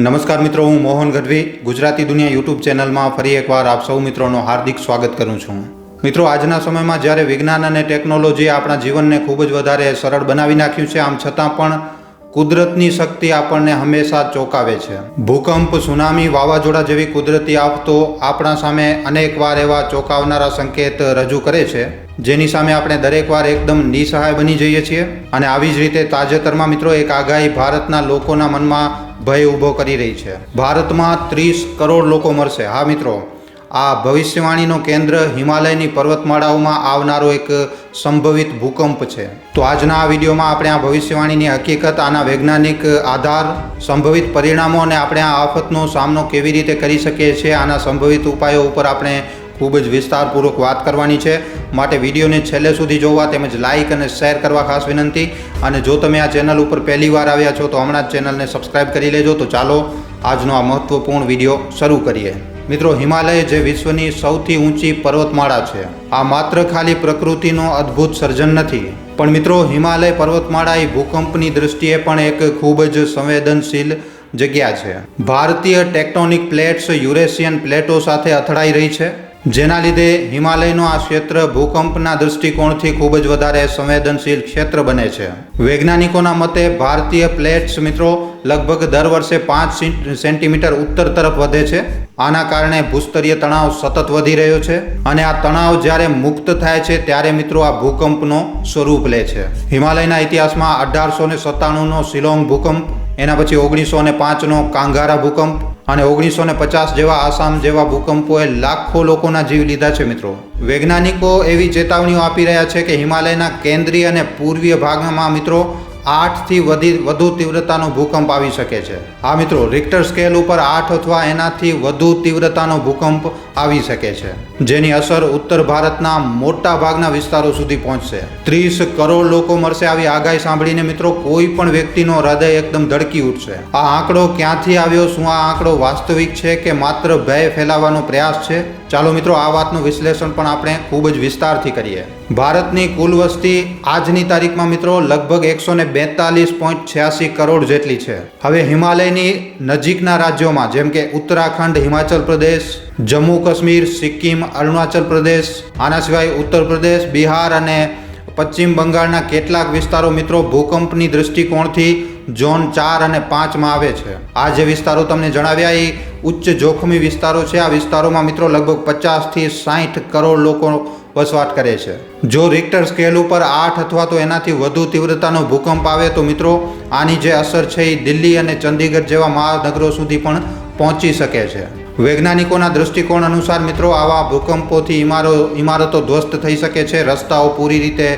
નમસ્કાર મિત્રો, હું મોહન ગઢવી. ગુજરાતી દુનિયા યુટ્યુબ ચેનલમાં ફરી એકવાર આપ સૌ મિત્રોનો હાર્દિક સ્વાગત કરું છું. મિત્રો, આજના સમયમાં જ્યારે વિજ્ઞાન અને ટેકનોલોજી આપણા જીવનને ખૂબ જ વધારે સરળ બનાવી નાખ્યું છે, આમ છતાં પણ કુદરતની શક્તિ આપણને હંમેશા ચોંકાવે છે. ભૂકંપ, સુનામી, વાવાઝોડા જેવી કુદરતી આફતો આપણા સામે અનેકવાર એવા ચોંકાવનારા સંકેત રજૂ કરે છે. જેની સામે આપણે દરેકવાર એકદમ નિસહાય બની જઈએ છીએ. અને આવી જ રીતે તાજેતરમાં મિત્રો, એક આગાહી ભારતના લોકોના મનમાં ભય ઊભો કરી રહી છે. ભારતમાં ત્રીસ કરોડ લોકો મરશે. હા, મિત્રો, આ ભવિષ્યવાણીનો કેન્દ્ર હિમાલયની પર્વતમાળાઓમાં આવનારો એક સંભવિત ભૂકંપ છે. તો આજના આ વિડીયોમાં આપણે આ ભવિષ્યવાણીની હકીકત, આના વૈજ્ઞાનિક આધાર, સંભવિત પરિણામો અને આપણે આ આફતનો સામનો કેવી રીતે કરી શકીએ છીએ, આના સંભવિત ઉપાયો ઉપર આપણે ખૂબ જ વિસ્તારપૂર્વક વાત કરવાની છે. માટે વિડીયોને છેલ્લે સુધી જોવા તેમજ લાઇક અને શેર કરવા ખાસ વિનંતી. અને જો તમે આ ચેનલ ઉપર પહેલી વાર આવ્યા છો તો હમણાં જ ચેનલને સબસ્ક્રાઇબ કરી લેજો. તો ચાલો આજનો આ મહત્વપૂર્ણ વીડિયો શરૂ કરીએ. મિત્રો, હિમાલય જે વિશ્વની સૌથી ઊંચી પર્વતમાળા છે. આ માત્ર ખાલી પ્રકૃતિનો અદ્ભુત સર્જન નથી. પણ મિત્રો, હિમાલય પર્વતમાળા એ ભૂકંપની દૃષ્ટિએ પણ એક ખૂબ જ સંવેદનશીલ જગ્યા છે. ભારતીય ટેક્ટોનિક પ્લેટ્સ યુરેશિયન પ્લેટો સાથે અથડાઈ રહી છે. જેના લીધે હિમાલયનો આ ક્ષેત્ર ભૂકંપના દૃષ્ટિકોણથી ખૂબ જ વધારે સંવેદનશીલ ક્ષેત્ર બને છે. વૈજ્ઞાનિકોના મતે ભારતીય પ્લેટ્સ મિત્રો લગભગ દર વર્ષે પાંચ સેન્ટીમીટર ઉત્તર તરફ વધે છે. આના કારણે ભૂસ્તરીય તણાવ સતત વધી રહ્યો છે અને આ તણાવ જ્યારે મુક્ત થાય છે ત્યારે મિત્રો આ ભૂકંપનો સ્વરૂપ લે છે. હિમાલયના ઇતિહાસમાં અઢારસો ને સત્તાણુંનો શિલોંગ ભૂકંપ, એના પછી ઓગણીસો ને પાંચનો કાંગારા ભૂકંપ અને ઓગણીસો ને પચાસ જેવા આસામ જેવા ભૂકંપોએ લાખો લોકોના જીવ લીધા છે મિત્રો. વૈજ્ઞાનિકો એવી ચેતવણીઓ આપી રહ્યા છે કે હિમાલયના કેન્દ્રીય અને પૂર્વીય ભાગમાં મિત્રો આઠથી વધી, વધુ તીવ્રતાનો ભૂકંપ આવી શકે છે. આ મિત્રો રિક્ટર સ્કેલ ઉપર આઠ અથવા એનાથી વધુ તીવ્રતાનો ભૂકંપ આવી શકે છે. જેની અસર ઉત્તર ભારતના મોટા ભાગના વિસ્તારો સુધી પહોંચશે. ત્રીસ કરોડ લોકો મળશે આવી આગાહી સાંભળીને મિત્રો કોઈ પણ વ્યક્તિનો હૃદય એકદમ ધડકી ઉઠશે. આ આંકડો ક્યાંથી આવ્યો, શું આ આંકડો વાસ્તવિક છે કે માત્ર ભય ફેલાવવાનો પ્રયાસ છે? ચાલો મિત્રો, આ વાતનું વિશ્લેષણ પણ આપણે ખૂબ જ વિસ્તારથી કરીએ. ભારતની કુલ વસ્તી આજની તારીખમાં મિત્રો લગભગ એકસો ને બેતાલીસ પોઈન્ટ છ્યાસી કરોડ જેટલી છે. હવે હિમાલયની નજીકના રાજ્યોમાં, જેમ કે ઉત્તરાખંડ, હિમાચલ પ્રદેશ જમ્મુ કાશ્મીર, સિક્કિમ, અરુણાચલ પ્રદેશ, આના સિવાય ઉત્તર પ્રદેશ, બિહાર અને પશ્ચિમ બંગાળના કેટલાક વિસ્તારો મિત્રો ભૂકંપની દૃષ્ટિકોણથી ઝોન ચાર અને પાંચમાં આવે છે. આ જે વિસ્તારો તમને જણાવ્યા એ ઉચ્ચ જોખમી વિસ્તારો છે. આ વિસ્તારોમાં મિત્રો લગભગ પચાસથી સાઠ કરોડ લોકો વસવાટ કરે છે. જો રિક્ટર સ્કેલ ઉપર આઠ અથવા તો એનાથી વધુ તીવ્રતાનો ભૂકંપ આવે તો મિત્રો આની જે અસર છે એ દિલ્હી અને ચંદીગઢ જેવા મહાનગરો સુધી પણ પહોંચી શકે છે. વૈજ્ઞાનિકોના દૃષ્ટિકોણ અનુસાર મિત્રો, આવા ભૂકંપોથી ઇમારો ઇમારતો ધ્વસ્ત થઈ શકે છે, રસ્તાઓ પૂરી રીતે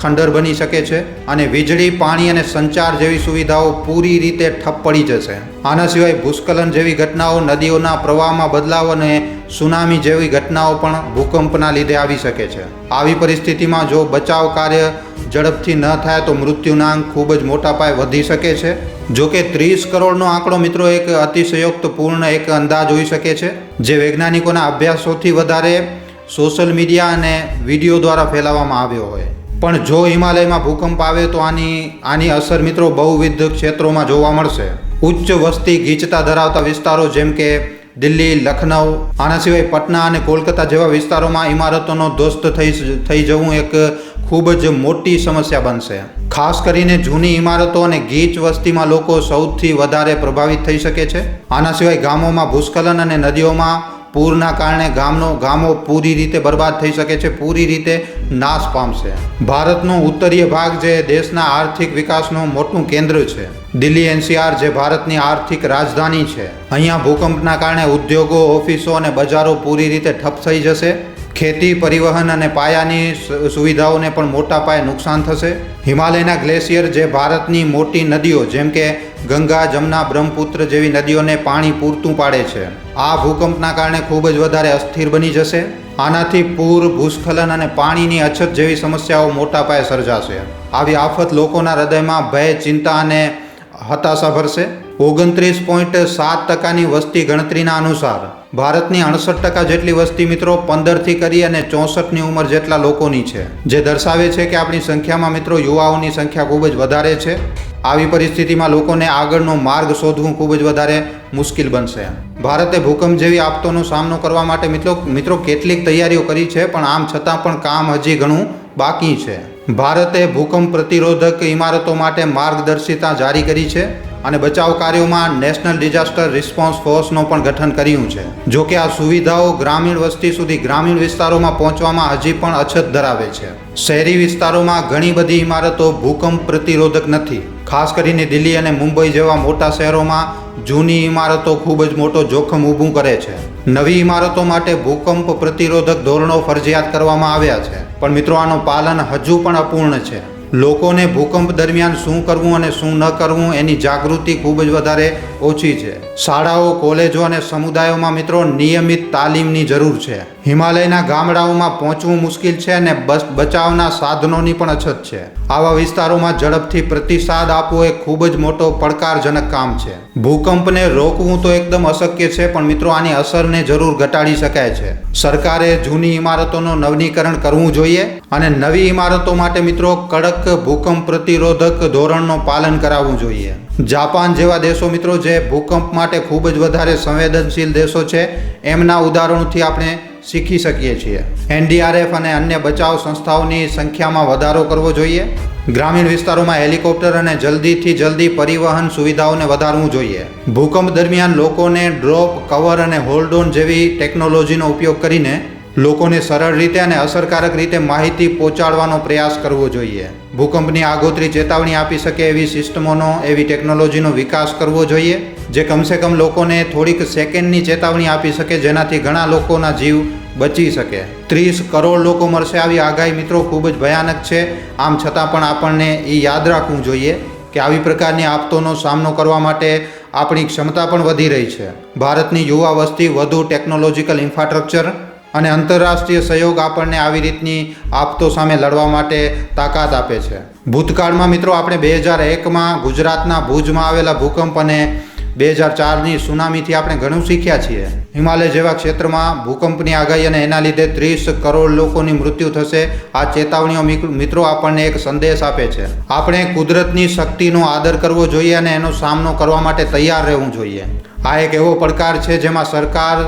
ખંડર બની શકે છે અને વીજળી, પાણી અને સંચાર જેવી સુવિધાઓ પૂરી રીતે ઠપ પડી જશે. આના સિવાય ભૂસ્ખલન જેવી ઘટનાઓ નદીઓના પ્રવાહમાં બદલાવ અને સુનામી જેવી ઘટનાઓ પણ ભૂકંપના લીધે આવી શકે છે. આવી પરિસ્થિતિમાં જો બચાવ કાર્ય ઝડપથી ન થાય તો મૃત્યુના આંક ખૂબ જ મોટા પાયે વધી શકે છે. જો કે ત્રીસ કરોડનો આંકડો મિત્રો એક અતિશયોક્તપૂર્ણ એક અંદાજ હોઈ શકે છે, જે વૈજ્ઞાનિકોના અભ્યાસોથી વધારે સોશિયલ મીડિયા અને વીડિયો દ્વારા ફેલાવવામાં આવ્યો હોય. પણ જો હિમાલયમાં ભૂકંપ આવે તો આની આની અસર મિત્રો બહુવિધ ક્ષેત્રોમાં જોવા મળશે. ઉચ્ચ વસ્તી ગીચતા ધરાવતા વિસ્તારો જેમ કે દિલ્હી લખનઉ આના સિવાય પટના અને કોલકાતા જેવા વિસ્તારોમાં ઇમારતોનો ધ્વસ્ત થઈ થઈ જવું એક ખૂબ જ મોટી સમસ્યા બનશે. ખાસ કરીને જૂની ઇમારતો અને ગીચ વસ્તીમાં લોકો સૌથી વધારે પ્રભાવિત થઈ શકે છે. આના સિવાય ગામોમાં ભૂસ્ખલન અને નદીઓમાં પૂરના કારણે ગામનો ગામો પૂરી રીતે બરબાદ થઈ શકે છે, પૂરી રીતે નાશ પામશે. ભારતનો ઉત્તરીય ભાગ જે દેશના આર્થિક વિકાસનું મોટું કેન્દ્ર છે. દિલ્હી એનસીઆર જે ભારતની આર્થિક રાજધાની છે. અહીંયા ભૂકંપના કારણે ઉદ્યોગો, ઓફિસો અને બજારો પૂરી રીતે ઠપ થઈ જશે. ખેતી, પરિવહન અને પાયાની સુવિધાઓને પણ મોટા પાયે નુકસાન થશે. હિમાલયના ગ્લેશિયર જે ભારતની મોટી નદીઓ, જેમ કે ગંગા, જમના બ્રહ્મપુત્ર જેવી નદીઓને પાણી પૂરતું પાડે છે. આ ભૂકંપના કારણે ખૂબ જ વધારે અસ્થિર બની જશે. આનાથી પૂર, ભૂસ્ખલન અને પાણીની અછત જેવી સમસ્યાઓ મોટા પાયે સર્જાશે. આવી આફત લોકોના હૃદયમાં ભય, ચિંતા અને હતાશા ભરશે. ઓગણત્રીસ પોઈન્ટ સાત ટકાની વસ્તી ગણતરીના અનુસાર ભારતની અડસઠ ટકા જેટલી વસ્તી મિત્રો પંદરથી કરી અને ચોસઠની ઉંમર જેટલા લોકોની છે. જે દર્શાવે છે કે આપણી સંખ્યામાં મિત્રો યુવાઓની સંખ્યા ખૂબ જ વધારે છે. આવી પરિસ્થિતિમાં લોકોને આગળનો માર્ગ શોધવું ખૂબ જ વધારે મુશ્કેલ બનશે. ભારતે ભૂકંપ જેવી આપતોનો સામનો કરવા માટે મિત્રો મિત્રો કેટલીક તૈયારીઓ કરી છે, પણ આમ છતાં પણ કામ હજી ઘણું બાકી છે. ભારતે ભૂકંપ પ્રતિરોધક ઇમારતો માટે માર્ગદર્શિતા જારી કરી છે. અને બચાવ કાર્યોમાં નેશનલ ડિઝાસ્ટર રિસ્પોન્સ ફોર્સનું પણ ગઠન કર્યું છે. જો કે આ સુવિધાઓ ગ્રામીણ વસ્તી સુધી ગ્રામીણ વિસ્તારોમાં પહોંચવામાં હજી પણ અછત ધરાવે છે. શહેરી વિસ્તારોમાં ઘણી બધી ઇમારતો ભૂકંપ પ્રતિરોધક નથી. ખાસ કરીને દિલ્હી અને મુંબઈ જેવા મોટા શહેરોમાં જૂની ઇમારતો ખૂબ જ મોટો જોખમ ઊભું કરે છે. નવી ઇમારતો માટે ભૂકંપ પ્રતિરોધક ધોરણો ફરજિયાત કરવામાં આવ્યા છે. પણ મિત્રો, આનું પાલન હજુ પણ અપૂર્ણ છે. લોકોને ભૂકંપ દરમિયાન શું કરવું અને શું ન કરવું એની જાગૃતિ ખૂબ જ વધારે ઓછી છે. શાળાઓ, કોલેજો અને સમુદાયોમાં મિત્રો નિયમિત તાલીમની જરૂર છે. હિમાલયના ગામડાઓમાં પહોંચવું મુશ્કેલ છે અને બસ બચાવના સાધનોની પણ અછત છે. આવા વિસ્તારોમાં ઝડપથી પ્રતિસાદ આપવો એ ખૂબ જ મોટો પડકારજનક કામ છે. ભૂકંપને રોકવું તો એકદમ અશક્ય છે, પણ મિત્રો આની અસરને જરૂર ઘટાડી શકાય છે. સરકારે જૂની ઇમારતોનું નવીનીકરણ કરવું જોઈએ અને નવી ઇમારતો માટે મિત્રો કડક ભૂકંપ પ્રતિરોધક ધોરણનું પાલન કરાવવું જોઈએ. જાપાન જેવા દેશો મિત્રો જે ભૂકંપ માટે ખૂબ જ વધારે સંવેદનશીલ દેશો છે, એમના ઉદાહરણોથી આપણે શીખી શકીએ છીએ. એનડીઆરએફ અને અન્ય બચાવ સંસ્થાઓની સંખ્યામાં વધારો કરવો જોઈએ. ગ્રામીણ વિસ્તારોમાં હેલિકોપ્ટર અને જલ્દીથી જલ્દી પરિવહન સુવિધાઓને વધારવું જોઈએ. ભૂકંપ દરમિયાન લોકોને ડ્રોપ, કવર અને હોલ્ડ ઓન જેવી ટેકનોલોજીનો ઉપયોગ કરીને લોકોને સરળ રીતે અને અસરકારક રીતે માહિતી પહોંચાડવાનો પ્રયાસ કરવો જોઈએ. ભૂકંપની આગોતરી ચેતવણી આપી શકે એવી સિસ્ટમોનો, એવી ટેકનોલોજીનો વિકાસ કરવો જોઈએ, જે કમસે કમ લોકોને થોડીક સેકન્ડની ચેતવણી આપી શકે જેનાથી ઘણા લોકોના જીવ બચી શકે. ત્રીસ કરોડ લોકો મળશે આવી આગાહી મિત્રો ખૂબ જ ભયાનક છે. આમ છતાં પણ આપણને એ યાદ રાખવું જોઈએ કે આવી પ્રકારની આફતોનો સામનો કરવા માટે આપણી ક્ષમતા પણ વધી રહી છે. ભારતની યુવા વસ્તી વધુ ટેકનોલોજીકલ ઇન્ફ્રાસ્ટ્રક્ચર અને આંતરરાષ્ટ્રીય સહયોગ આપણને આવી રીતની આફતો સામે લડવા માટે તાકાત આપે છે. ભૂતકાળમાં મિત્રો આપણે બે હજાર એકમાં ગુજરાતના ભુજમાં આવેલા ભૂકંપ અને બે હજાર ચારની સુનામીથી આપણે ઘણું શીખ્યા છીએ. હિમાલય જેવા ક્ષેત્રમાં ભૂકંપની આગાહી અને એના લીધે ત્રીસ કરોડ લોકોની મૃત્યુ થશે. આ ચેતવણીઓ મિત્રો આપણને એક સંદેશ આપે છે. આપણે કુદરતની શક્તિનો આદર કરવો જોઈએ અને એનો સામનો કરવા માટે તૈયાર રહેવું જોઈએ. આ એક એવો પડકાર છે જેમાં સરકાર,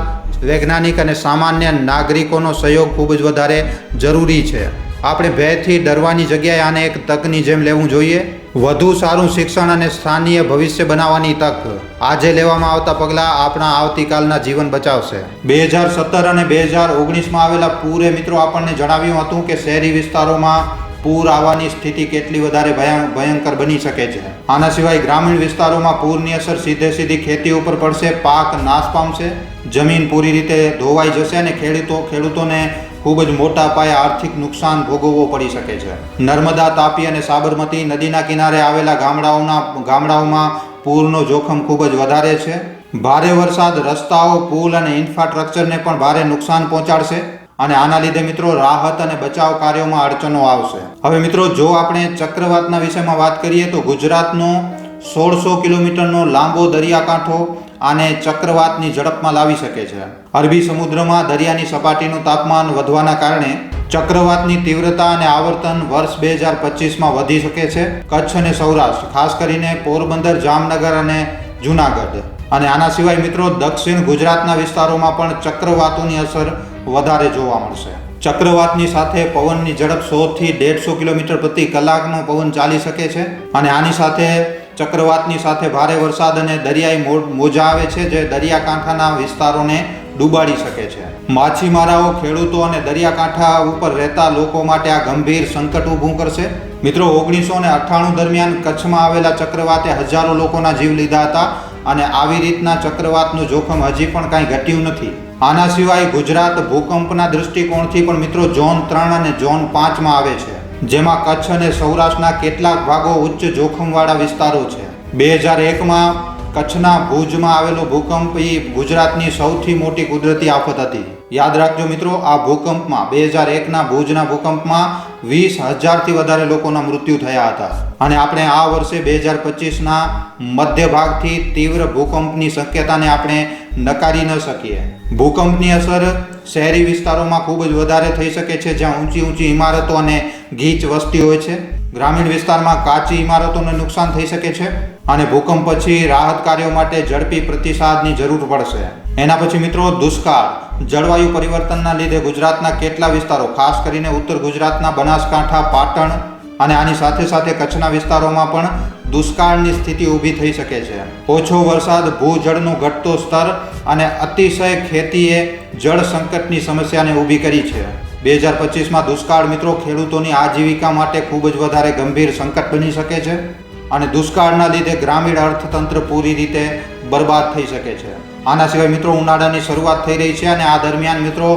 વૈજ્ઞાનિક અને સામાન્ય નાગરિકોનો સહયોગ ખૂબ જ વધારે જરૂરી છે. આપણે ભયથી ડરવાની જગ્યાએ આને એક તકની જેમ લેવું જોઈએ. વધુ સારું શિક્ષણ અને સ્થાનીય ભવિષ્ય બનાવવાની તક. આજે લેવામાં આવતા પગલાં આપણા આવતીકાલના જીવન બચાવશે. બે હજાર સત્તર અને બે હજાર ઓગણીસમાં આવેલા પૂરે મિત્રો આપણને જણાવ્યું હતું કે શહેરી વિસ્તારોમાં પૂર આવવાની સ્થિતિ કેટલી વધારે ભયંકર બની શકે છે. આના સિવાય ગ્રામીણ વિસ્તારોમાં પૂરની અસર સીધે સીધી ખેતી ઉપર પડશે, પાક નાશ પામશે, જમીન પૂરી રીતે ધોવાઈ જશે અને ખેડૂતો, ખેડૂતોને ખૂબ જ મોટા પાયે આર્થિક નુકસાન ભોગવવો પડી શકે છે. નર્મદા, તાપી અને સાબરમતી નદીના કિનારે આવેલા ગામડાઓના, ગામડાઓમાં પૂરનો જોખમ ખૂબ જ વધારે છે. ભારે વરસાદ, રસ્તાઓ, પુલ અને ઇન્ફ્રાસ્ટ્રક્ચરને પણ ભારે નુકસાન પહોંચાડશે. અને આના લીધે મિત્રો રાહત અને બચાવ કાર્યોમાં અડચણો આવશે. હવે મિત્રો, જો આપણે ચક્રવાતના વિષયમાં વાત કરીએ તો ગુજરાતનો સોળસો કિલોમીટરનો લાંબો દરિયાકાંઠો આને ચક્રવાતની ઝડપમાં લાવી શકે છે. અરબી સમુદ્રમાં દરિયાની સપાટીનું તાપમાન વધવાના કારણે ચક્રવાતની તીવ્રતા અને આવર્તન વર્ષ બે હજાર પચીસમાં વધી શકે છે. કચ્છ અને સૌરાષ્ટ્ર, ખાસ કરીને પોરબંદર, જામનગર અને જુનાગઢ. અને આના સિવાય મિત્રો, દક્ષિણ ગુજરાતના વિસ્તારોમાં પણ ચક્રવાતોની અસર વધારે જોવા મળશે. ચક્રવાતની સાથે પવનની ઝડપ સો થી દેઢસો કિલોમીટર પ્રતિ કલાકનો પવન ચાલી શકે છે અને આની સાથે ચક્રવાતની સાથે ભારે વરસાદ અને દરિયાઈ મોજા આવે છે જે દરિયાકાંઠાના વિસ્તારોને ડૂબાડી શકે છે. માછીમારાઓ, ખેડૂતો અને દરિયાકાંઠા ઉપર રહેતા લોકો માટે આ ગંભીર સંકટ ઊભું કરશે. મિત્રો, ઓગણીસો ને અઠ્ઠાણું દરમિયાન કચ્છમાં આવેલા ચક્રવાતે હજારો લોકોના જીવ લીધા હતા અને આવી રીતના ચક્રવાતનું જોખમ હજી પણ કાંઈ ઘટ્યું નથી. આના સિવાય ગુજરાત ભૂકંપના દૃષ્ટિકોણથી પણ મિત્રો ઝોન ત્રણ અને ઝોન પાંચમાં આવે છે, જેમાં કચ્છ અને સૌરાષ્ટ્રના કેટલાક ભાગો ઉચ્ચ જોખમવાળા વિસ્તારો છે. બે હજાર એકમાં કચ્છના ભુજમાં આવેલો ભૂકંપ એ ગુજરાતની સૌથી મોટી કુદરતી આફત હતી. યાદ રાખજો મિત્રો, આ ભૂકંપમાં બે હજાર એકના ભુજના ભૂકંપમાં વીસ હજારથી વધારે લોકોના મૃત્યુ થયા હતા. અને આપણે આ વર્ષે બે હજાર પચીસના મધ્ય ભાગથી તીવ્ર ભૂકંપની શક્યતાને આપણે નકારી ન શકીએ. ભૂકંપની અસર શહેરી વિસ્તારોમાં ખૂબ જ વધારે થઈ શકે છે, જ્યાં ઊંચી ઊંચી ઇમારતો અને ગીચ વસ્તી હોય છે. ગ્રામીણ વિસ્તારમાં કાચી ઇમારતોને નુકસાન થઈ શકે છે અને ભૂકંપ પછી રાહત કાર્યો માટે ઝડપી પ્રતિસાદની જરૂર પડશે. એના પછી મિત્રો, દુષ્કાળ, જળવાયુ પરિવર્તનના લીધે ગુજરાતના કેટલા વિસ્તારો, ખાસ કરીને ઉત્તર ગુજરાતના બનાસકાંઠા, પાટણ અને આની સાથે સાથે કચ્છના વિસ્તારોમાં પણ દુષ્કાળની સ્થિતિ ઊભી થઈ શકે છે. ઓછો વરસાદ, ભૂજળનું ઘટતો સ્તર અને અતિશય ખેતીએ જળ સંકટની સમસ્યાને ઊભી કરી છે. બે હજાર પચીસમાં દુષ્કાળ મિત્રો ખેડૂતોની આજીવિકા માટે ખૂબ જ વધારે ગંભીર સંકટ બની શકે છે અને દુષ્કાળના લીધે ગ્રામીણ અર્થતંત્ર પૂરી રીતે બરબાદ થઈ શકે છે. આના સિવાય મિત્રો ઉનાળાની શરૂઆત થઈ રહી છે અને આ દરમિયાન મિત્રો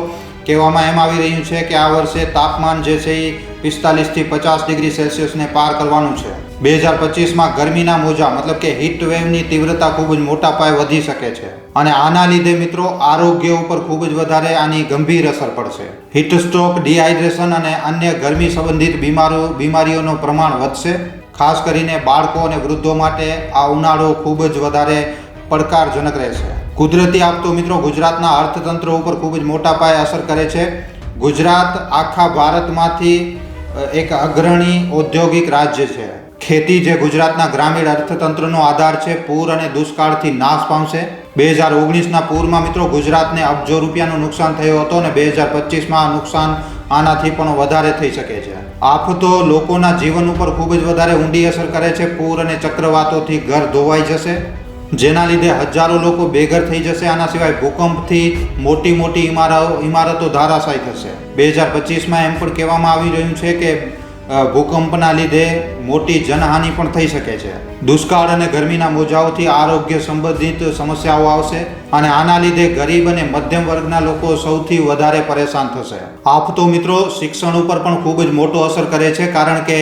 કહેવામાં એમ આવી રહ્યું છે કે આ વર્ષે તાપમાન જે છે એ પિસ્તાલીસથી પચાસ ડિગ્રી સેલ્સિયસને પાર કરવાનું છે. બે હજાર પચીસમાં ગરમીના મોજા, મતલબ કે હીટ વેવની તીવ્રતા ખૂબ જ મોટા પાયે વધી શકે છે. અને આના લીધે મિત્રો, આરોગ્ય ઉપર ખૂબ જ વધારે આની ગંભીર અસર પડશે. હીટ સ્ટ્રોક ડિહાઇડ્રેશન અને અન્ય ગરમી સંબંધિત બીમારો, બીમારીઓનું પ્રમાણ વધશે. ખાસ કરીને બાળકો અને વૃદ્ધો માટે આ ઉનાળો ખૂબ જ વધારે પડકારજનક રહેશે. કુદરતી આપતો મિત્રો, ગુજરાતના અર્થતંત્ર ઉપર ખૂબ જ મોટા પાયે અસર કરે છે. ગુજરાત આખા ભારતમાંથી એક અગ્રણી ઔદ્યોગિક રાજ્ય છે. ખેતી જે ગુજરાતના ગ્રામીણ અર્થતંત્રનો આધાર છે, પૂર અને દુષ્કાળથી નાશ પામશે. બે હજાર ઓગણીસના પૂરમાં મિત્રો ગુજરાતને અબજો રૂપિયાનું નુકસાન થયું હતું અને બે હજાર પચીસમાં નુકસાન આનાથી પણ વધારે થઈ શકે છે. આફતો લોકોના જીવન ઉપર ખૂબ જ વધારે ઊંડી અસર કરે છે, પૂર અને ચક્રવાતોથી ઘર ધોવાઈ જશે, જેના લીધે હજારો લોકો બેઘર થઈ જશે, આના સિવાય ભૂકંપથી મોટી મોટી ઇમારતો ઇમારતો ધરાશાયી થશે. બે હજાર પચીસમાં એમ પણ કહેવામાં આવી રહ્યું છે કે ભૂકંપના લીધે મોટી જનહાનિ પણ થઈ શકે છે. દુષ્કાળ અને ગરમીના મોજાઓથી આરોગ્ય સંબંધિત સમસ્યાઓ આવશે અને આના લીધે ગરીબ અને મધ્યમ વર્ગના લોકો સૌથી વધારે પરેશાન થશે. આફતો મિત્રો શિક્ષણ ઉપર પણ ખૂબ જ મોટો અસર કરે છે કારણ કે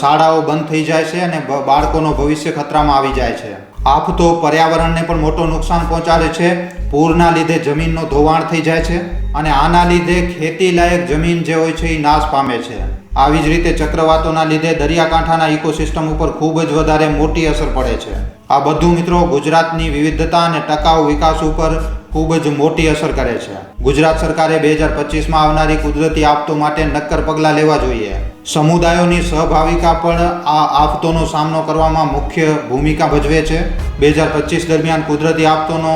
શાળાઓ બંધ થઈ જાય છે અને બાળકોનો ભવિષ્ય ખતરામાં આવી જાય છે. આફતો પર્યાવરણને પણ મોટો નુકસાન પહોંચાડે છે. પૂરના લીધે જમીનનો ધોવાણ થઈ જાય છે અને આના લીધે ખેતીલાયક જમીન જે હોય છે એ નાશ પામે છે. આવી જ રીતે ચક્રવાતોના લીધે દરિયાકાંઠાના ઇકોસિસ્ટમ ઉપર ખૂબ જ વધારે મોટી અસર પડે છે. આ બધું મિત્રો ગુજરાતની વિવિધતા અને ટકાઉ વિકાસ ઉપર ખૂબ જ મોટી અસર કરે છે. ગુજરાત સરકારે બે હજાર પચીસમાં આવનારી કુદરતી આફતો માટે નક્કર પગલાં લેવા જોઈએ. સમુદાયોની સહભાગિતા પણ આ આફતોનો સામનો કરવામાં મુખ્ય ભૂમિકા ભજવે છે. બે હજાર પચીસ દરમિયાન કુદરતી આફતોનો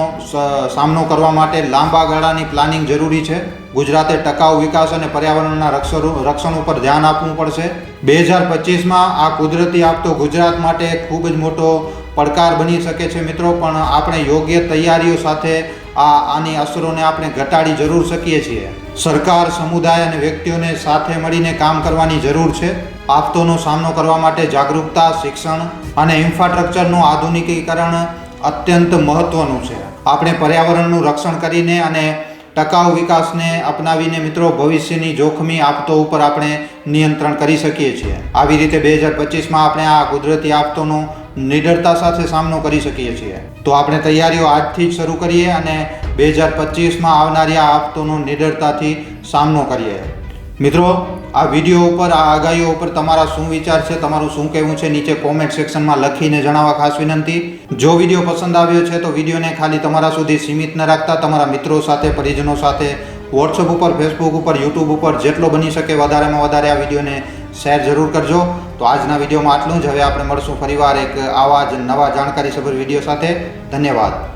સામનો કરવા માટે લાંબા ગાળાની પ્લાનિંગ જરૂરી છે. ગુજરાતે ટકાઉ વિકાસ અને પર્યાવરણના રક્ષણ ઉપર ધ્યાન આપવું પડશે. બે હજાર પચીસમાં આ કુદરતી આફતો ગુજરાત માટે ખૂબ જ મોટો પડકાર બની શકે છે મિત્રો, પણ આપણે યોગ્ય તૈયારીઓ સાથે આ આની અસરોને આપણે ઘટાડી જરૂર શકીએ છીએ. સરકાર, સમુદાય અને વ્યક્તિઓને સાથે મળીને કામ કરવાની જરૂર છે. આફતોનો સામનો કરવા માટે જાગૃતતા, શિક્ષણ અને ઇન્ફ્રાસ્ટ્રક્ચરનું આધુનિકીકરણ અત્યંત મહત્વનું છે. આપણે પર્યાવરણનું રક્ષણ કરીને અને ટકાઉ વિકાસને અપનાવીને મિત્રો ભવિષ્યની જોખમી આફતો ઉપર આપણે નિયંત્રણ કરી શકીએ છીએ. આવી રીતે બે હજાર પચીસમાં આપણે આ કુદરતી આફતોનો નિડરતા સાથે સામનો કરી શકીએ છીએ. તો આપણે તૈયારીઓ આજથી જ શરૂ કરીએ અને બે હજાર પચીસમાં આવનારી આ આફતોનો નિડરતાથી સામનો કરીએ. મિત્રો, આ વીડિયો ઉપર, આ આગાહીઓ ઉપર તમારા શું વિચાર છે, તમારું શું કહેવું છે, નીચે કોમેન્ટ સેક્શનમાં લખીને જણાવવા ખાસ વિનંતી. જો વીડિયો પસંદ આવ્યો છે, તો વિડીયોને ખાલી તમારા સુધી સીમિત ન રાખતા, તમારા મિત્રો સાથે, પરિજનો સાથે વોટ્સઅપ ઉપર ફેસબુક ઉપર યુટ્યુબ ઉપર, જેટલો બની શકે વધારેમાં વધારે આ વિડીયોને શેર જરૂર કરજો. તો આજના વિડીયોમાં આટલું જ. હવે આપણે મળશું ફરીવાર એક આવા જ નવા જાણકારીસભર વીડિયો સાથે. ધન્યવાદ.